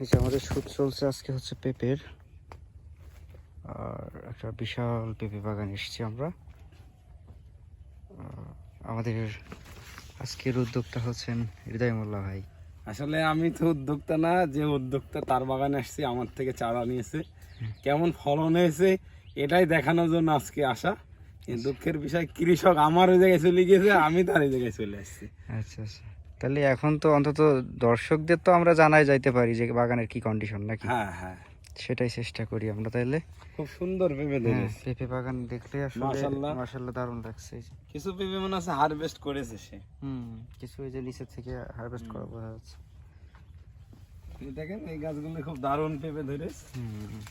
এই যে আমাদের শুট চলছে আজকে হচ্ছে পেঁপের। আর একটা বিশাল পেঁপে বাগান এসেছি আমরা। আমাদের আজকের উদ্যোক্তা হচ্ছেন হৃদয় মোল্লা ভাই। আসলে আমি তো উদ্যোক্তা না যে উদ্যোক্তা তার বাগানে আসছি আমার থেকে চারা নিয়েছে। কেমন ফলন হয়েছে এটাই দেখানোর জন্য আজকে আসা। দুঃখের বিষয় কৃষক আমার ওই জায়গায় চলে গিয়েছে আমি তার এই জায়গায় চলে আসছি। আচ্ছা আচ্ছা। তাহলে এখন তো অন্তত দর্শকদের তো আমরা জানাই যাইতে পারি যে বাগানের কি কন্ডিশন নাকি। হ্যাঁ হ্যাঁ। সেটাই চেষ্টা করি আমরা তাইলে। খুব সুন্দর পেঁপে হ্যাঁ, ধরেছে পেঁপে বাগান দেখলে আসলে মাশাআল্লাহ। মাশাআল্লাহ দারুণ লাগছে কিছু পেঁপে মনে আছে হারভেস্ট করেছে সে। হুম কিছু এই যে নিচের থেকে হারভেস্ট করা বোঝা যাচ্ছে। দেখেন এই গাছগুলো খুব দারুণ পেঁপে ধরেছে। হুম।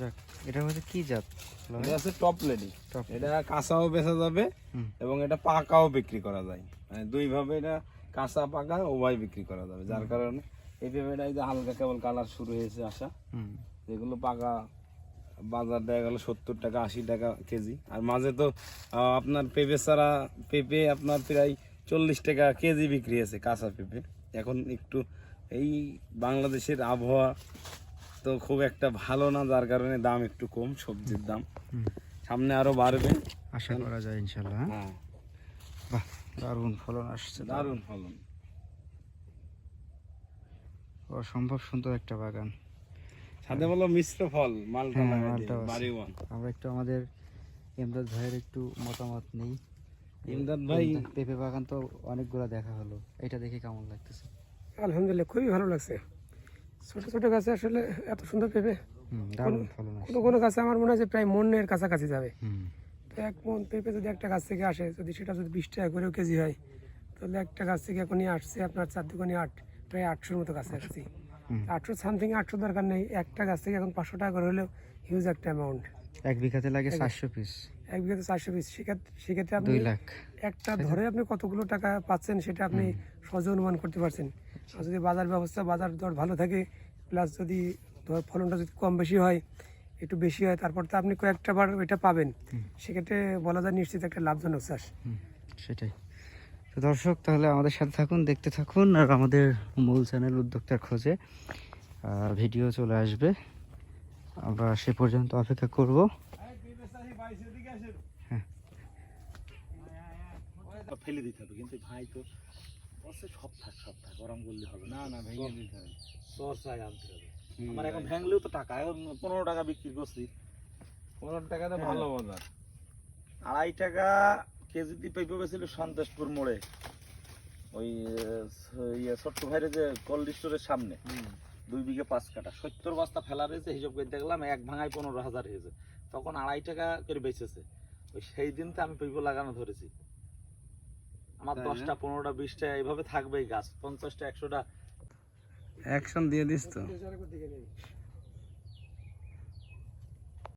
যাক কি জাত এটা আছে টপ লেডি এটা কাঁচাও বেচা যাবে এবং এটা পাকাও বিক্রি করা যায়। মানে দুই ভাবে এটা কাঁচা পাকা উভয় বিক্রি করা যাবে। যার কারণে এই পেঁপেটা যে হালকা কেবল কালার শুরু হয়েছে আসা। যেগুলো পাকা বাজার দেখা গেল সত্তর টাকা আশি টাকা কেজি। আর মাঝে তো আপনার পেঁপে ছাড়া পেঁপে আপনার প্রায় চল্লিশ টাকা কেজি বিক্রি আছে কাঁচা পেঁপে এখন একটু এই বাংলাদেশের আবহাওয়া তো খুব একটা ভালো না যার কারণে দাম একটু কম সবজির দাম। সামনে আরও বাড়বে। আশা করা যায় ইনশাল্লাহ হ্যাঁ? হ্যাঁ। বাহ দারুণ ফলন আসছে। দারুণ ফলন। অসম্ভব সুন্দর একটা বাগান। সাথে বলো মিশ্র ফল মালটা হ্যাঁ, আমরা একটু আমাদের এমদাদ ভাইয়ের একটু মতামত নেই। ইমদাদ ভাই পেঁপে বাগান তো অনেকগুলো দেখা হলো। এটা দেখে কেমন লাগতেছে? আলহামদুলিল্লাহ খুবই ভালো লাগছে। ছোট ছোট গাছে আসলে এত সুন্দর পেঁপে। কোনো কোনো গাছে আমার মনে হয় যে প্রায় মনের কাছাকাছি যাবে। তো এক মন পেঁপে যদি একটা গাছ থেকে আসে যদি সেটা যদি বিশ টাকা করেও কেজি হয় তাহলে একটা গাছ থেকে এখনই আসছে আপনার চার দুগুনি আট প্রায় আটশোর মতো গাছে আসছি আটশো সামথিং আটশো দরকার নেই। একটা গাছ থেকে এখন পাঁচশো টাকা করে হলেও হিউজ একটা অ্যামাউন্ট এক বিঘাতে লাগে চারশো পিস এক বিঘাতে চারশো পিস সেক্ষেত্রে সেক্ষেত্রে আপনি লাখ। একটা ধরে আপনি কতগুলো টাকা পাচ্ছেন সেটা আপনি সহজে অনুমান করতে পারছেন। আর যদি বাজার ব্যবস্থা বাজার দর ভালো থাকে প্লাস যদি ধর ফলনটা যদি কম বেশি হয় একটু বেশি হয় তারপর তো আপনি কয়েকটা বার ওইটা পাবেন। সেক্ষেত্রে বলা যায় নিশ্চিত একটা লাভজনক চাষ। সেটাই। তো দর্শক তাহলে আমাদের সাথে থাকুন দেখতে থাকুন আর আমাদের মূল চ্যানেল উদ্যোক্তার খোঁজে ভিডিও চলে আসবে। আমরা সে পর্যন্ত অপেক্ষা করব। ফেলে দিতে হবে কিন্তু ভাই তো সব থাক সব থাক ওরম করলে হবে না। না ভেঙে দিতে হবে। চর্চায় আনতে হবে। আমার এখন। ভ্যাংলেও তো টাকা এখন পনেরো টাকা বিক্রি করছি। পনেরো টাকাতে ভালো বাজার। আড়াই টাকা কেজিতে পেঁপে বেছিল সন্তোষপুর মোড়ে। ওই ইয়ে ছোট্ট ভাইয়ের যে কোল্ড স্টোরের সামনে। দুই বিঘে পাঁচ কাটা সত্তর বস্তা ফেলা রয়েছে হিসাব করে দেখলাম এক ভাঙায় পনেরো হাজার হয়েছে। তখন আড়াই টাকা করে বেচেছে। ওই সেই দিন তো আমি পেঁপে লাগানো ধরেছি। আমার দশটা পনেরোটা বিশটা এইভাবে থাকবেই গাছ। পঞ্চাশটা একশোটা। অ্যাকশন দিয়ে দিস তো।